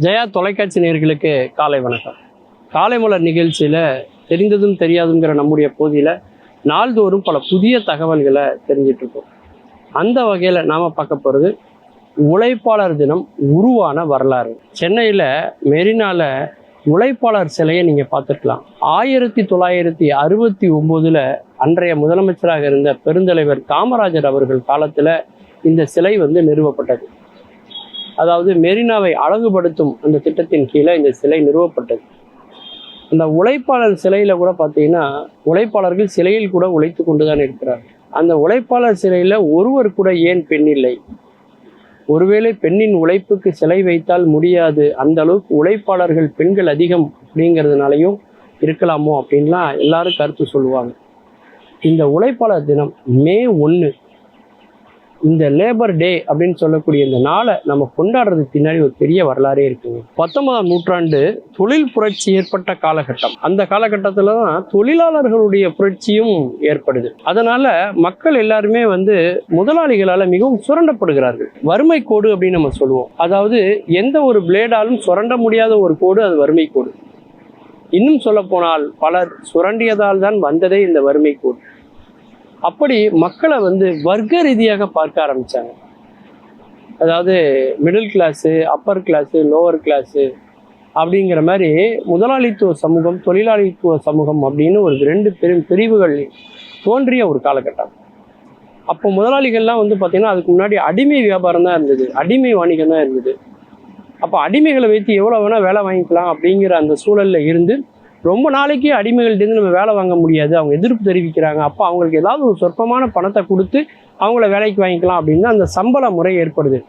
ஜெயா தொலைக்காட்சி நேயர்களுக்கு காலை வணக்கம். காலை மலர் நிகழ்ச்சியில் தெரிந்ததும் தெரியாதுங்கிற நம்முடைய பகுதியில் நாள்தோறும் பல புதிய தகவல்களை தெரிஞ்சிட்டு இருக்கோம். அந்த வகையில் நாம் பார்க்க போகிறது உழைப்பாளர் தினம் உருவான வரலாறு. சென்னையில் மெரினால உழைப்பாளர் சிலையை நீங்கள் பார்த்துருக்கலாம். ஆயிரத்தி தொள்ளாயிரத்தி அறுபத்தி ஒம்போதில் அன்றைய முதலமைச்சராக இருந்த பெருந்தலைவர் காமராஜர் அவர்கள் காலத்தில் இந்த சிலை வந்து நிறுவப்பட்டது. அதாவது மெரினாவை அழகுபடுத்தும் அந்த திட்டத்தின் கீழே இந்த சிலை நிறுவப்பட்டது. அந்த உழைப்பாளர் சிலையில் கூட பார்த்தீங்கன்னா உழைப்பாளர்கள் சிலையில் கூட உழைத்து கொண்டுதான் இருக்கிறார் அந்த உழைப்பாளர் சிலையில் ஒருவர் கூட ஏன் பெண் இல்லை? ஒருவேளை பெண்ணின் உழைப்புக்கு சிலை வைத்தால் முடியாது. அந்த அளவுக்கு உழைப்பாளர்கள் பெண்கள் அதிகம் அப்படிங்கிறதுனாலையும் இருக்கலாமோ அப்படின்லாம் எல்லாரும் கருத்து சொல்லுவாங்க. இந்த உழைப்பாளர் தினம் மே ஒன்று இந்த லேபர் டே அப்படின்னு சொல்லக்கூடிய இந்த நாளை நம்ம கொண்டாடுறதுக்கு பின்னாடி ஒரு பெரிய வரலாறே இருக்குங்க. பத்தொன்பதாம் நூற்றாண்டு தொழில் புரட்சி ஏற்பட்ட காலகட்டம். அந்த காலகட்டத்தில் தான் தொழிலாளர்களுடைய புரட்சியும் ஏற்படுது. அதனால மக்கள் எல்லாருமே வந்து முதலாளிகளால் மிகவும் சுரண்டப்படுகிறார்கள். வறுமை கோடு அப்படின்னு நம்ம சொல்லுவோம். அதாவது எந்த ஒரு பிளேடாலும் சுரண்ட முடியாத ஒரு கோடு அது வறுமை கோடு. இன்னும் சொல்ல போனால் பலர் சுரண்டியதால் தான் வந்ததே இந்த வறுமை கோடு. அப்படி மக்களை வந்து வர்க்க ரீதியாக பார்க்க ஆரம்பிச்சாங்க. அதாவது middle class upper class lower class அப்படிங்கிற மாதிரி முதலாளித்துவ சமூகம் தொழிலாளித்துவ சமூகம் அப்படின்னு ஒரு ரெண்டு பெரும் பிரிவுகள் தோன்றிய ஒரு காலகட்டம். அப்போ முதலாளிகள்லாம் வந்து பார்த்திங்கன்னா அதுக்கு முன்னாடி அடிமை வியாபாரம் தான் இருந்தது. அடிமை வாணிகம் தான் இருந்தது. அப்போ அடிமைகளை வைத்து எவ்வளோ வேணால் வேலை வாங்கிக்கலாம் அப்படிங்கிற அந்த சூழலில் இருந்து ரொம்ப நாளைக்கு அடிமைகள்டேருந்து நம்ம வேலை வாங்க முடியாது. அவங்க எதிர்ப்பு தெரிவிக்கிறாங்க. அப்போ அவங்களுக்கு ஏதாவது ஒரு சொற்பமான பணத்தை கொடுத்து அவங்கள வேலைக்கு வாங்கிக்கலாம் அப்படின்னு அந்த சம்பள முறை ஏற்படுது.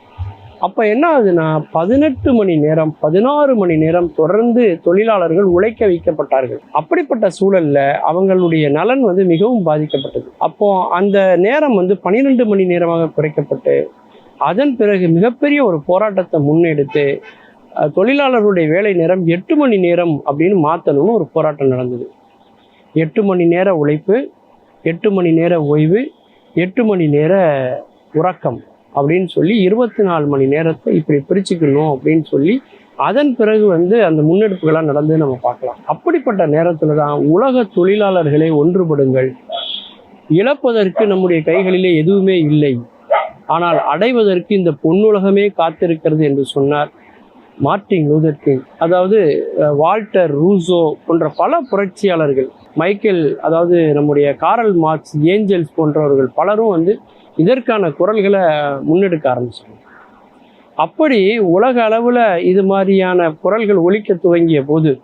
அப்போ என்ன ஆகுதுன்னா பதினெட்டு மணி நேரம் பதினாறு மணி நேரம் தொடர்ந்து தொழிலாளர்கள் உழைக்க வைக்கப்பட்டார்கள். அப்படிப்பட்ட சூழல்ல அவங்களுடைய நலன் வந்து மிகவும் பாதிக்கப்பட்டது. அப்போ அந்த நேரம் வந்து பன்னிரெண்டு மணி நேரமாக குறைக்கப்பட்டு அதன் பிறகு மிகப்பெரிய ஒரு போராட்டத்தை முன்னெடுத்து தொழிலாளர்களுடைய வேலை நேரம் எட்டு மணி நேரம் அப்படின்னு மாற்றணும்னு ஒரு போராட்டம் நடந்தது. எட்டு மணி நேர உழைப்பு எட்டு மணி நேர ஓய்வு எட்டு மணி நேர உறக்கம் அப்படின்னு சொல்லி இருபத்தி நாலு மணி நேரத்தை இப்படி பிரிச்சுக்கணும் அப்படின்னு சொல்லி அதன் பிறகு வந்து அந்த முன்னெடுப்புகளாக நடந்து நம்ம பார்க்கலாம். அப்படிப்பட்ட நேரத்தில் தான் உலக தொழிலாளர்களை ஒன்றுபடுங்கள். இழப்பதற்கு நம்முடைய கைகளிலே எதுவுமே இல்லை. ஆனால் அடைவதற்கு இந்த பொன்னுலகமே காத்திருக்கிறது என்று சொன்னார். மார்ட்டின் லூதர் கிங் அதாவது வால்டர் ரூசோ போன்ற பல புரட்சியாளர்கள் மைக்கேல் அதாவது நம்முடைய காரல் மார்க்ஸ் ஏஞ்சல்ஸ் போன்றவர்கள் பலரும் வந்து இதற்கான குரல்களை முன்னெடுக்க ஆரம்பிச்சாங்க. அப்படி உலக அளவில் இது மாதிரியான குரல்கள் ஒழிக்க துவங்கிய போது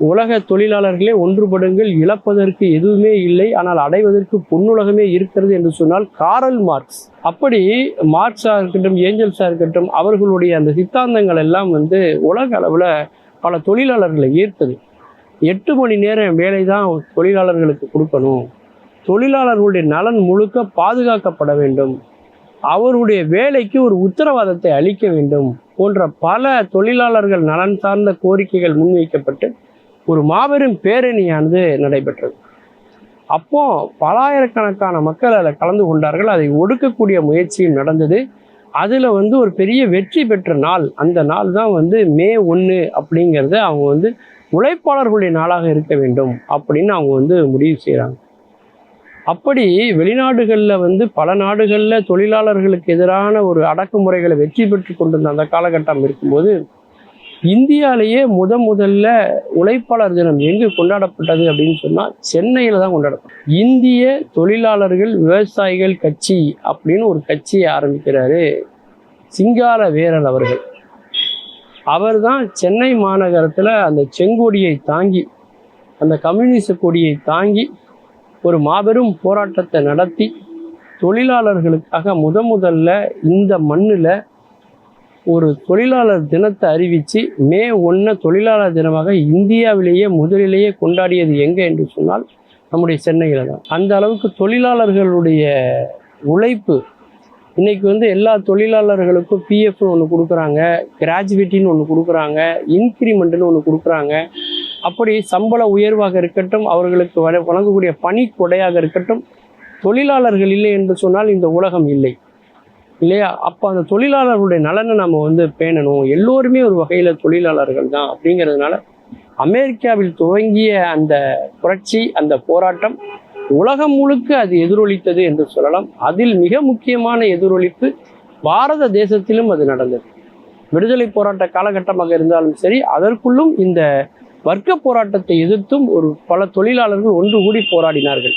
உலக தொழிலாளர்களே ஒன்றுபடுங்கள் இழப்பதற்கு எதுவுமே இல்லை ஆனால் அடைவதற்கு பொன்னுலகமே இருக்கிறது என்று சொன்னால் காரல் மார்க்ஸ். அப்படி மார்க்ஸாக இருக்கட்டும் ஏஞ்சல்ஸாக இருக்கட்டும் அவர்களுடைய அந்த சித்தாந்தங்கள் எல்லாம் வந்து உலக அளவில் பல தொழிலாளர்களை ஈர்த்தது. எட்டு மணி நேரம் வேலை தான் தொழிலாளர்களுக்கு கொடுக்கணும். தொழிலாளர்களுடைய நலன் முழுக்க பாதுகாக்கப்பட வேண்டும். அவருடைய வேலைக்கு ஒரு உத்தரவாதத்தை அளிக்க வேண்டும் போன்ற பல தொழிலாளர்கள் நலன் சார்ந்த கோரிக்கைகள் முன்வைக்கப்பட்டு ஒரு மாபெரும் பேரணியானது நடைபெற்றது. அப்போ பலாயிரக்கணக்கான மக்கள் அதில் கலந்து கொண்டார்கள். அதை ஒடுக்கக்கூடிய முயற்சியும் நடந்தது. அதில் வந்து ஒரு பெரிய வெற்றி பெற்ற நாள். அந்த நாள் தான் வந்து மே ஒன்று அப்படிங்கிறத அவங்க வந்து உழைப்பாளர்களுடைய நாளாக இருக்க வேண்டும் அப்படின்னு அவங்க வந்து முடிவு செய்கிறாங்க. அப்படி வெளிநாடுகளில் வந்து பல நாடுகளில் தொழிலாளர்களுக்கு எதிரான ஒரு அடக்குமுறைகளை வெற்றி பெற்று கொண்டிருந்த அந்த காலகட்டம் இருக்கும்போது இந்தியாலேயே முத முதல்ல உழைப்பாளர் தினம் எங்கு கொண்டாடப்பட்டது அப்படின்னு சொன்னால் சென்னையில் தான் கொண்டாடப்பட்டது. இந்திய தொழிலாளர்கள் விவசாயிகள் கட்சி அப்படின்னு ஒரு கட்சியை ஆரம்பிக்கிறாரு சிங்கார வீரன் அவர்கள். அவர் தான் சென்னை மாநகரத்தில் அந்த செங்கொடியை தாங்கி அந்த கம்யூனிச கொடியை தாங்கி ஒரு மாபெரும் போராட்டத்தை நடத்தி தொழிலாளர்களுக்காக முத முதல்ல இந்த மண்ணில் ஒரு தொழிலாளர் தினத்தை அறிவித்து மே ஒன்று தொழிலாளர் தினமாக இந்தியாவிலேயே முதலிலேயே கொண்டாடியது எங்கே என்று சொன்னால் நம்முடைய சென்னையில் தான். அந்த அளவுக்கு தொழிலாளர்களுடைய உழைப்பு இன்றைக்கி வந்து எல்லா தொழிலாளர்களுக்கும் பிஎஃப்னு ஒன்று கொடுக்குறாங்க கிராஜுவேட்டின்னு ஒன்று கொடுக்குறாங்க இன்க்ரிமெண்ட்டுன்னு ஒன்று கொடுக்குறாங்க. அப்படி சம்பள உயர்வாக இருக்கட்டும் அவர்களுக்கு வழ- வழங்கக்கூடிய பணி கொடையாக இருக்கட்டும் தொழிலாளர்கள் இல்லை என்று சொன்னால் இந்த உலகம் இல்லை. இல்லையா? அப்போ அந்த தொழிலாளர்களுடைய நலனை நம்ம வந்து பேணணும். எல்லோருமே ஒரு வகையில் தொழிலாளர்கள் தான் அப்படிங்கிறதுனால அமெரிக்காவில் துவங்கிய அந்த புரட்சி அந்த போராட்டம் உலகம் முழுக்க அது எதிரொலித்தது என்று சொல்லலாம். அதில் மிக முக்கியமான எதிரொலிப்பு பாரத தேசத்திலும் அது நடந்தது. விடுதலை போராட்ட காலகட்டமாக இருந்தாலும் சரி அதற்குள்ளும் இந்த வர்க்க போராட்டத்தை எதிர்த்தும் ஒரு பல தொழிலாளர்கள் ஒன்று கூடி போராடினார்கள்.